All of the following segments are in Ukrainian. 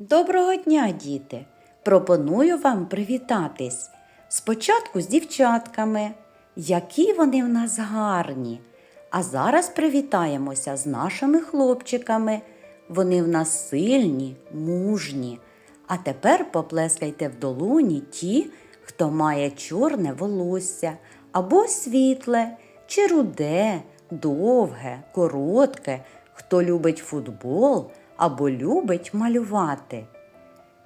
Доброго дня, діти! Пропоную вам привітатись. Спочатку з дівчатками, які вони в нас гарні. А зараз привітаємося з нашими хлопчиками. Вони в нас сильні, мужні. А тепер поплескайте в долоні ті, хто має чорне волосся або світле, чи руде, довге, коротке, хто любить футбол або любить малювати.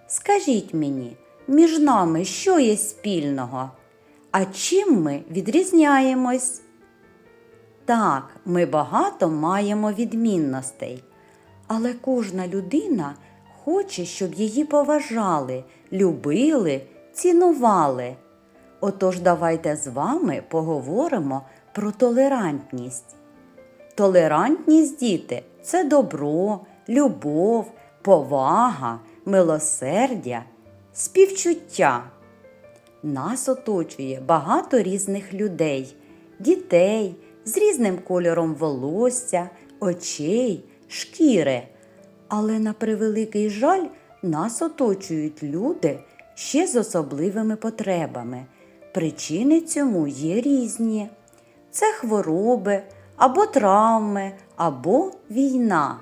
Скажіть мені, між нами що є спільного? А чим ми відрізняємось? Так, ми багато маємо відмінностей, але кожна людина хоче, щоб її поважали, любили, цінували. Отож, давайте з вами поговоримо про толерантність. Толерантність, діти, це добро, любов, повага, милосердя, співчуття. Нас оточує багато різних людей, дітей з різним кольором волосся, очей, шкіри. Але на превеликий жаль нас оточують люди ще з особливими потребами. Причини цьому є різні. Це хвороби, або травми, або війна.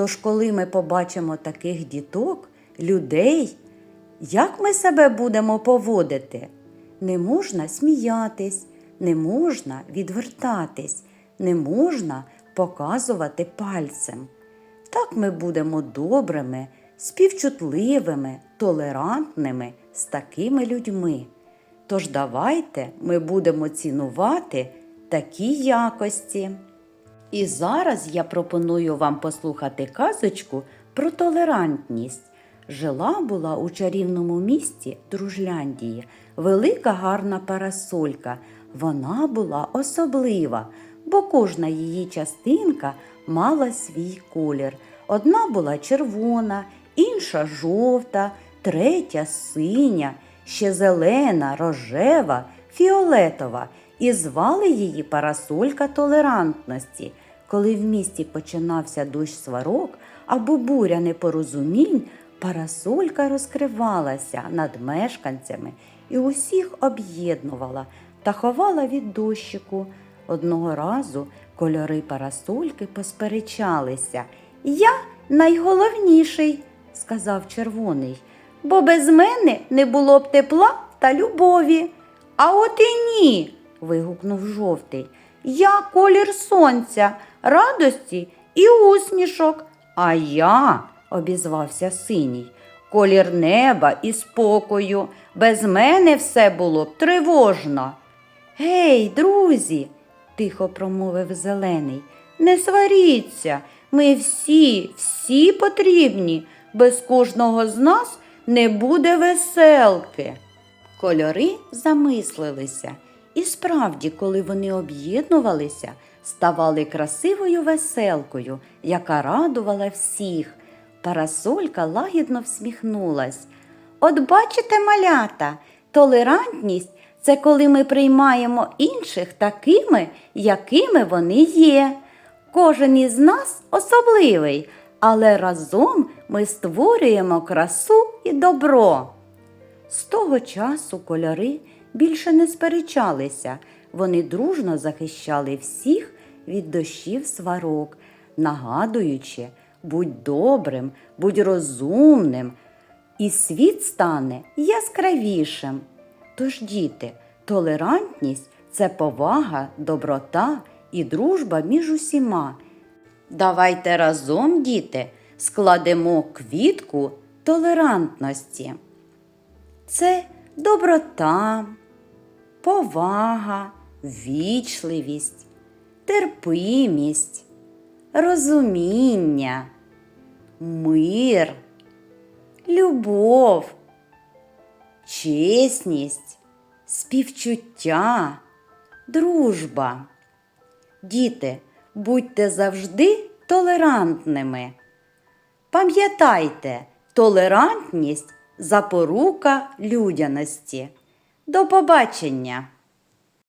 Тож, коли ми побачимо таких діток, людей, як ми себе будемо поводити? Не можна сміятись, не можна відвертатись, не можна показувати пальцем. Так ми будемо добрими, співчутливими, толерантними з такими людьми. Тож давайте ми будемо цінувати такі якості. І зараз я пропоную вам послухати казочку про толерантність. Жила була у чарівному місті Дружляндії велика гарна парасолька. Вона була особлива, бо кожна її частинка мала свій колір. Одна була червона, інша жовта, третя синя, ще зелена, рожева, фіолетова. І звали її парасолька толерантності. Коли в місті починався дощ сварок або буря непорозумінь, парасолька розкривалася над мешканцями і усіх об'єднувала та ховала від дощику. Одного разу кольори парасольки посперечалися. Я найголовніший, сказав червоний, бо без мене не було б тепла та любові. А от і ні. Вигукнув жовтий. Я колір сонця, радості і усмішок. А я, обізвався синій, колір неба і спокою. Без мене все було б тривожно. Гей, друзі, тихо промовив зелений, не сваріться. Ми всі, всі потрібні. Без кожного з нас не буде веселки. Кольори замислилися, і справді, коли вони об'єднувалися, ставали красивою веселкою, яка радувала всіх. Парасолька лагідно всміхнулась. От бачите, малята, толерантність це коли ми приймаємо інших такими, якими вони є. Кожен із нас особливий, але разом ми створюємо красу і добро. З того часу кольори більше не сперечалися, вони дружно захищали всіх від дощів сварок, нагадуючи, будь добрим, будь розумним, і світ стане яскравішим. Тож, діти, толерантність це повага, доброта і дружба між усіма. Давайте разом, діти, складемо квітку толерантності. Це доброта, повага, вічливість, терпимість, розуміння, мир, любов, чесність, співчуття, дружба. Діти, будьте завжди толерантними. Пам'ятайте, толерантність запорука людяності. До побачення!